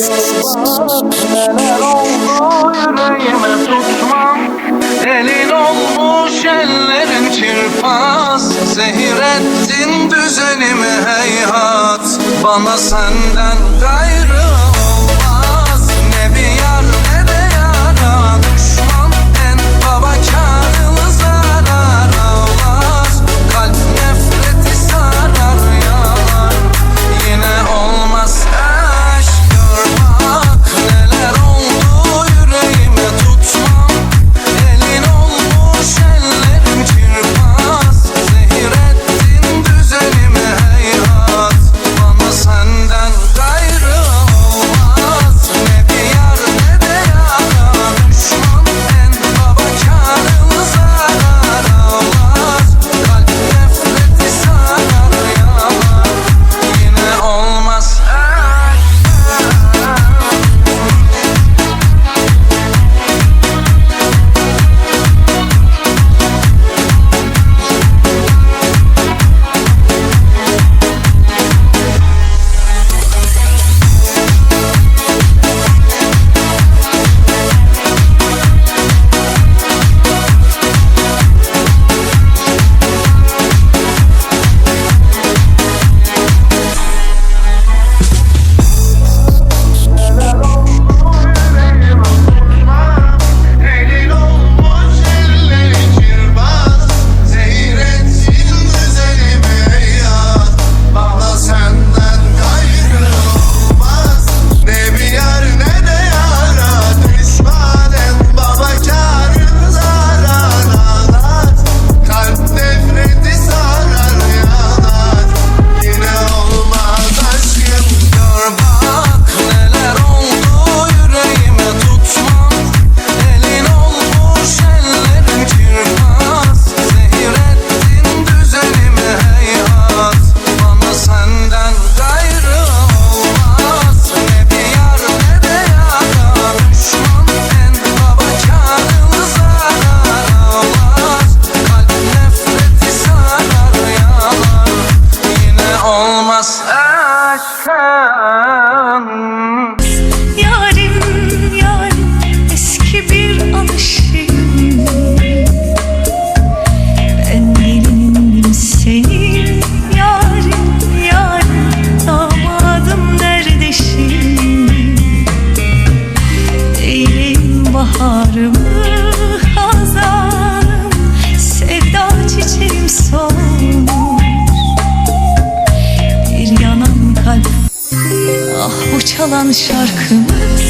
Neler oldu yüreğime tutmam Elin olmuş ellerin çırpaz Zehir ettin düzenimi heyhat. Bana senden gayrı o çalan şarkımız.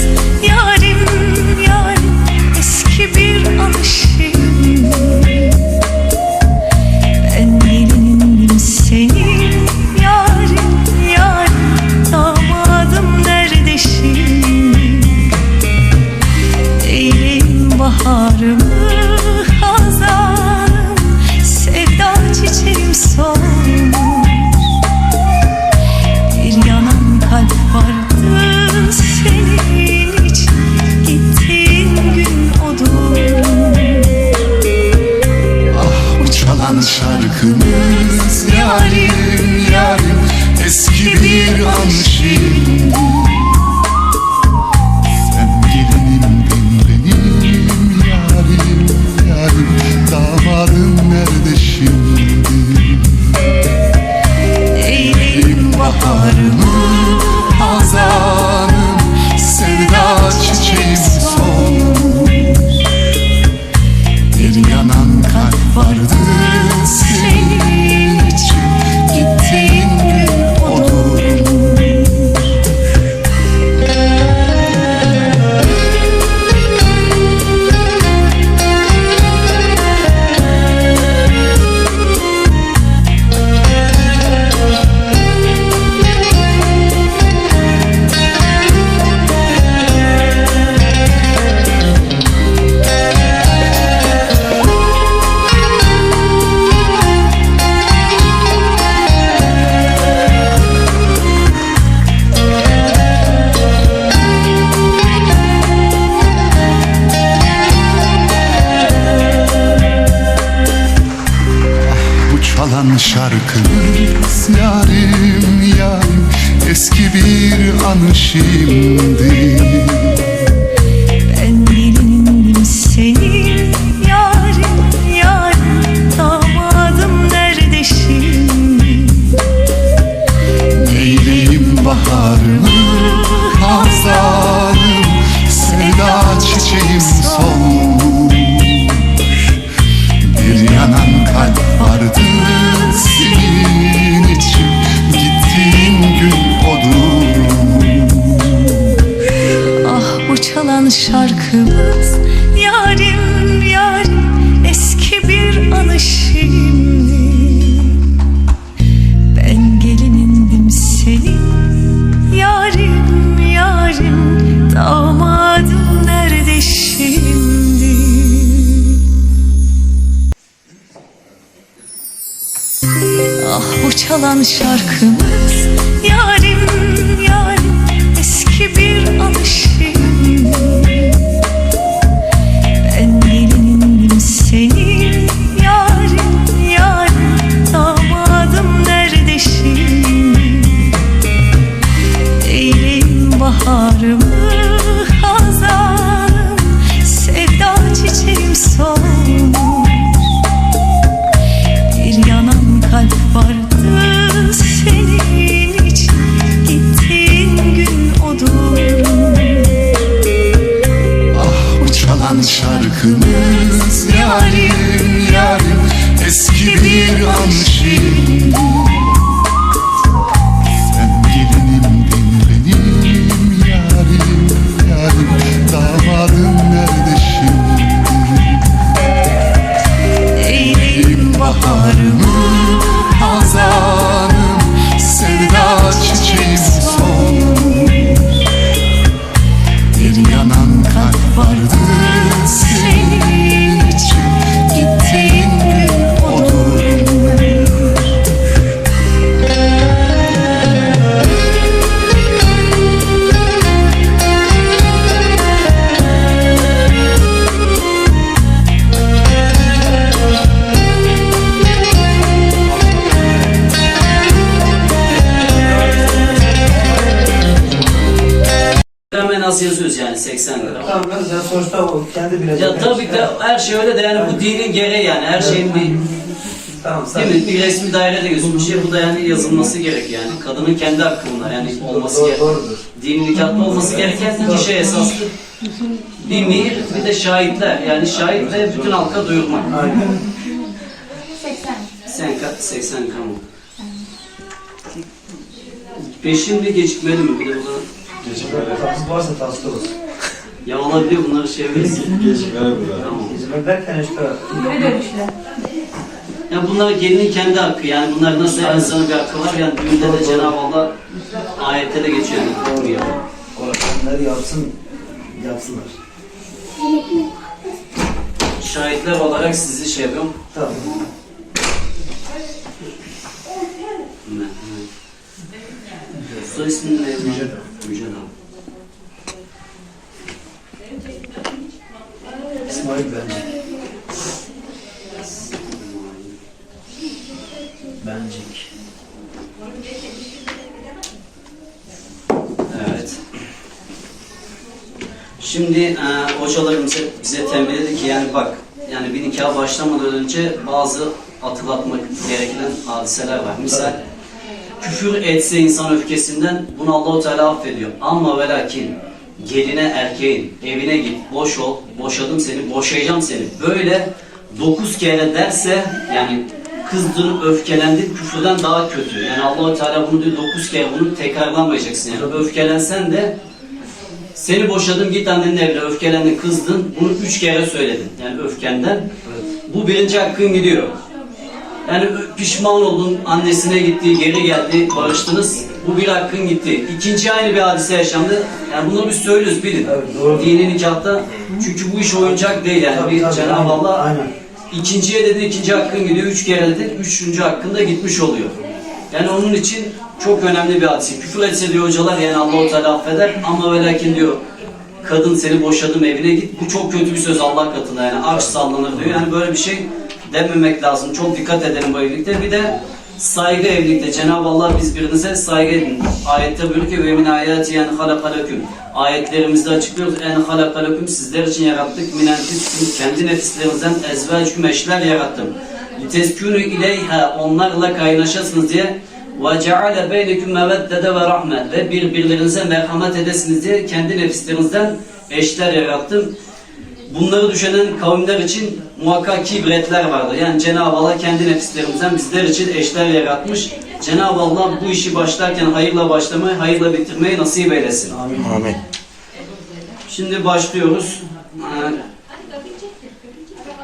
Bir anı şimdi bu az yazıyoruz yani 80 gram. Tamam ya sonuçta o kendi bilecek. Ya tabii de her şey öyle de yani bu dinin gereği yani her şeyin bir Tamam değil mi? Bir resmi dairede gözükmüş bir şey bu da yani yazılması gerek yani. Kadının kendi hakkı bunlar yani olması Doğru, gerek. doğrudur. Dinin nikahta olması gereken iki şey esaslı. Bir mir bir de şahitler yani şahit ve bütün halka duyurmak. Aynen. 80 kat 80 kamu. Peşin mi gecikmeli mi? Bir de burada Tatsız varsa tatsız olur. ya olabiliyor bunları şey veririz. Tamam. Hizmet derken işte Ya bunlar gelinin kendi hakkı yani bunlar nasıl her insanın bir hakkı var yani düğünde de Cenab-ı Allah ayette de geçiyor doğru yani. oradanları yapsın, yapsınlar. Şahitler olarak sizi şey yapıyorum. Tamam. Soy ismin ne? Müjdat abi. İsmail Bencik. Bencik. Evet. Şimdi e, hocalarımız hep bize tembih dedi ki yani bak yani bir nikah başlamadan önce bazı atılatmak gereken hadiseler var. Misal küfür etse insan öfkesinden bunu Allahu Teala affediyor. Ama ve lakin geline erkeğin evine git boş ol boşadım seni boşayacağım seni böyle dokuz kere derse yani kızdın öfkelendin küfürden daha kötü. Yani Allahu Teala bunu diyor dokuz kere bunu tekrarlamayacaksın. Yani öfkelensen de seni boşadım git annenin evine öfkelendin kızdın bunu üç kere söyledin yani öfkenden. Bu birinci hakkın gidiyor. Yani pişman oldun annesine gitti geri geldi barıştınız bu bir hakkın gitti. İkinci aynı bir hadise yaşandı. Yani bunu biz söylüyoruz bilin. Evet, doğru. Dini nikahta çünkü bu iş oyuncak değil yani. Tabii, bir tabii, Cenab-ı Allah aynen. ikinciye dedi ikinci hakkın gidiyor. Üç kere dedi. Üçüncü hakkında gitmiş oluyor. Yani onun için çok önemli bir hadise. Küfür etse diyor hocalar yani Allah-u Teala affeder ama ve lakin diyor kadın seni boşadım evine git. Bu çok kötü bir söz Allah katında yani arş sallanır diyor. Yani böyle bir şey dememek lazım. Çok dikkat edelim bu evlilikte. Bir de Saygı evlilikte Cenab-ı Allah biz birinize saygı edin. Ayette buyuruyor ki ve min ayati en halakalakum. Ayetlerimizde açıklıyoruz. En halakalakum sizler için yarattık. Min enfusikum kendi nefislerinizden ezvacüküm eşler yarattım. Liteskûnü ileyha onlarla kaynaşasınız diye ve ceale beyneküm meveddede ve rahme ve birbirlerinize merhamet edesiniz diye kendi nefislerinizden eşler yarattım. Bunları düşünen kavimler için muhakkak ki ibretler vardır. Yani Cenab-ı Allah kendi nefislerimizden bizler için eşler yaratmış. Cenab-ı Allah bu işi başlarken hayırla başlamayı, hayırla bitirmeyi nasip eylesin. Amin. Şimdi başlıyoruz.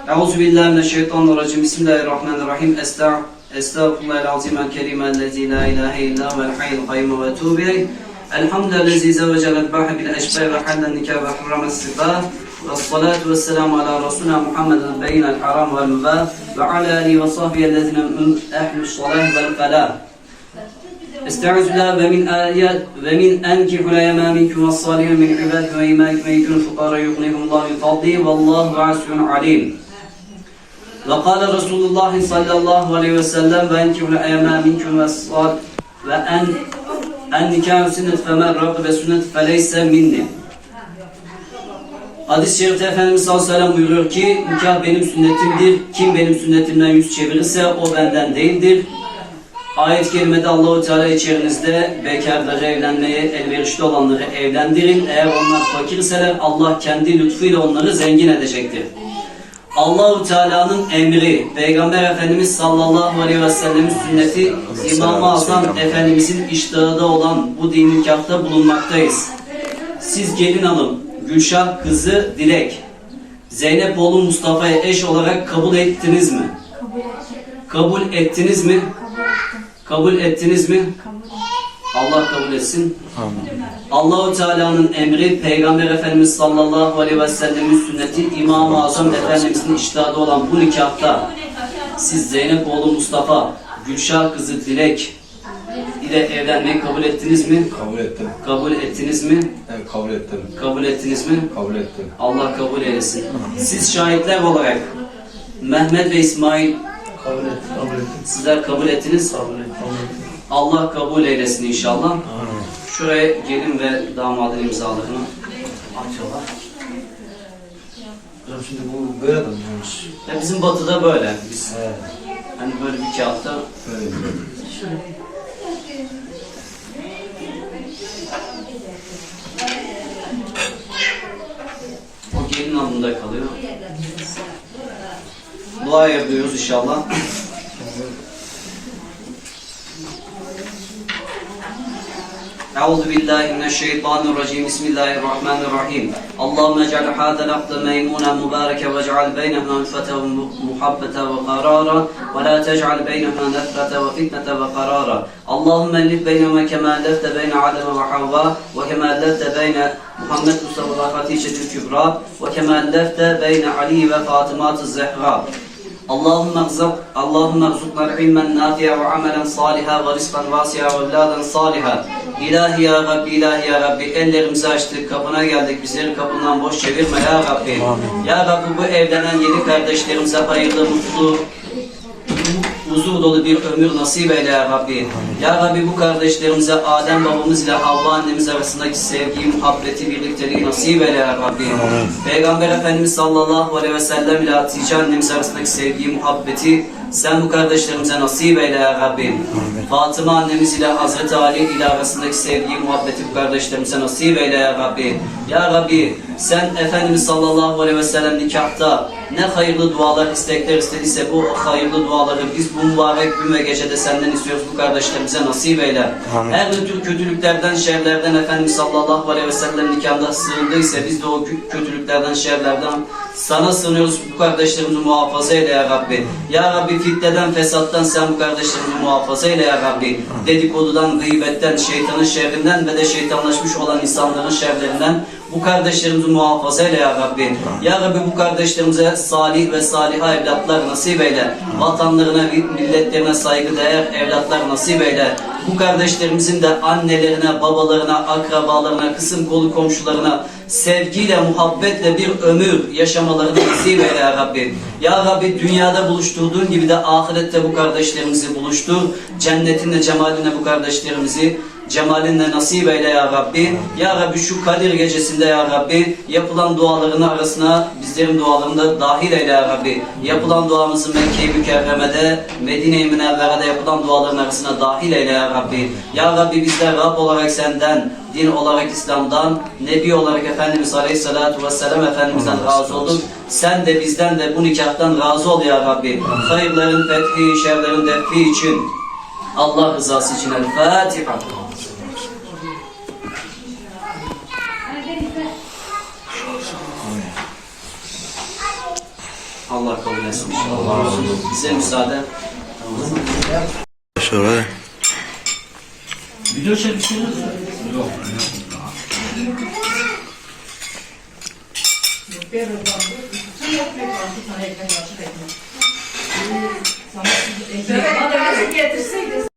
Euzu billahi mineşşeytanirracim. Bismillahirrahmanirrahim. Estağ Estağfirullahal-azim el-kerim ellezî la ilahe illa huvel hayyul kayyum ve etûbü ileyh. Elhamdülillahi zevcelet bahi bil eşbâh ve hallen nikâh ve harrames sifâh. والصلاة والسلام على رسولنا محمد بين الحرام والمباح وعلى آله وصحبه الذين هم أهل الصلاة والفلاح. استعوذ بالله ومن آيات ومن أنكح الأيام منكم والصالحين من عبادكم وإمائكم إن يكونوا فقراء الله من فضله والله واسع عليم. وقال رسول الله صلى الله عليه وسلم وأنكحوا الأيام منكم والصالحين وأن النكاح سنة فمن رغب سنة فليس مني. Hadis-i şerifte Efendimiz sallallahu aleyhi ve sellem buyuruyor ki nikah benim sünnetimdir. Kim benim sünnetimden yüz çevirirse o benden değildir. Ayet-i kerimede Allahu Teala içerinizde bekarları evlenmeye elverişli olanları evlendirin. Eğer onlar fakirseler Allah kendi lütfuyla onları zengin edecektir. Allahu Teala'nın emri, Peygamber Efendimiz sallallahu aleyhi ve sellemin sünneti, İmam-ı Azam Efendimizin iştahında olan bu din nikahta bulunmaktayız. Siz gelin hanım, Gülşah kızı Dilek, Zeynep oğlu Mustafa'ya eş olarak kabul ettiniz mi? Kabul ettiniz mi? Kabul ettiniz mi? Allah kabul etsin. Allahu Teala'nın emri, Peygamber Efendimiz sallallahu aleyhi ve sellemin sünneti, İmam-ı Azam Efendimizin iştahı olan bu nikahta siz Zeynep oğlu Mustafa, Gülşah kızı Dilek ile evlenmeyi kabul ettiniz mi? Kabul ettim. Kabul ettiniz mi? Evet, kabul ettim. Kabul ettiniz mi? Kabul ettim. Allah kabul eylesin. Siz şahitler olarak Mehmet ve İsmail Kabul et, kabul et. sizler kabul ettiniz. Kabul et, kabul et. Allah kabul eylesin inşallah. Şuraya gelin ve damadın imzalarını atıyorlar. Hocam şimdi bu böyle de mi olmuş? Ya bizim batıda böyle. Biz Evet. hani böyle bir kağıtta Böyle. o gelin alnında kalıyor. Dua yapıyoruz inşallah. أعوذ بالله من الشيطان الرجيم بسم الله الرحمن الرحيم اللهم اجعل هذا العقد ميمونا مباركا واجعل بينهما ألفة ومحبة وقرارا ولا تجعل بينهما نفرة وفتنة وقرارا اللهم ألف بينهما كما ألفت بين عدم وحواء وكما ألفت بين Muhammed Mustafa Hatice Kübra ve kemellefte beyne Ali ve Fatımat-ı Zehra. Allahümme gzab, Allahümme gzubnar ilmen nafi'a ve amelen saliha ve rizkan vasiha ve evladen saliha. İlahi ya Rabbi, ilahi ya Rabbi, ellerimizi açtık, kapına geldik, bizleri kapından boş çevirme ya Rabbi. Amin. Ya Rabbi bu evlenen yeni kardeşlerimize hayırlı, mutlu, huzur dolu bir ömür nasip eyle ya Rabbi. Ya Rabbi bu kardeşlerimize Adem babamız ile Havva annemiz arasındaki sevgiyi, muhabbeti, birlikteliği nasip eyle ya Rabbi. Peygamber Efendimiz sallallahu aleyhi ve sellem ile Hatice annemiz arasındaki sevgiyi, muhabbeti sen bu kardeşlerimize nasip eyle ya Rabbi. Fatıma annemiz ile Hazreti Ali ile arasındaki sevgiyi, muhabbeti bu kardeşlerimize nasip eyle ya Rabbi. Ya Rabbi sen Efendimiz sallallahu aleyhi ve sellem nikahta ne hayırlı dualar, istekler istediyse bu hayırlı duaları biz bu mübarek gün ve gecede senden istiyoruz bu kardeşlerimize nasip eyle. Her ne tür kötülüklerden, şerlerden Efendimiz sallallahu aleyhi ve sellem nikahında sığındıysa biz de o kö- kötülüklerden, şerlerden sana sığınıyoruz bu kardeşlerimizi muhafaza eyle ya Rabbi. Ya Rabbi fitneden, fesattan sen bu kardeşlerimizi muhafaza eyle ya Rabbi. Dedikodudan, gıybetten, şeytanın şerrinden ve de şeytanlaşmış olan insanların şerlerinden Bu kardeşlerimizi muhafaza eyle ya Rabbi. Ya Rabbi bu kardeşlerimize salih ve saliha evlatlar nasip eyle. Vatanlarına, milletlerine saygı değer evlatlar nasip eyle. Bu kardeşlerimizin de annelerine, babalarına, akrabalarına, kısım kolu komşularına sevgiyle, muhabbetle bir ömür yaşamalarını nasip eyle ya Rabbi. Ya Rabbi dünyada buluşturduğun gibi de ahirette bu kardeşlerimizi buluştur. Cennetinle, cemalinle bu kardeşlerimizi cemalinle nasip eyle ya Rabbi. Ya Rabbi şu Kadir gecesinde ya Rabbi yapılan duaların arasına bizlerin dualarını da dahil eyle ya Rabbi. Yapılan duamızı Mekke-i Mükerreme'de, Medine-i Münevvere'de yapılan duaların arasına dahil eyle ya Rabbi. Ya Rabbi bizler Rab olarak senden, din olarak İslam'dan, Nebi olarak Efendimiz Aleyhisselatü Vesselam Efendimiz'den razı olduk. Sen de bizden de bu nikahtan razı ol ya Rabbi. Hayırların fethi, şerlerin defi için Allah rızası için El Fatiha. Allah kabul etsin. Allah Bize müsaade. Şöyle. Video çekmişsiniz mi? Yok. Bana getirseydin.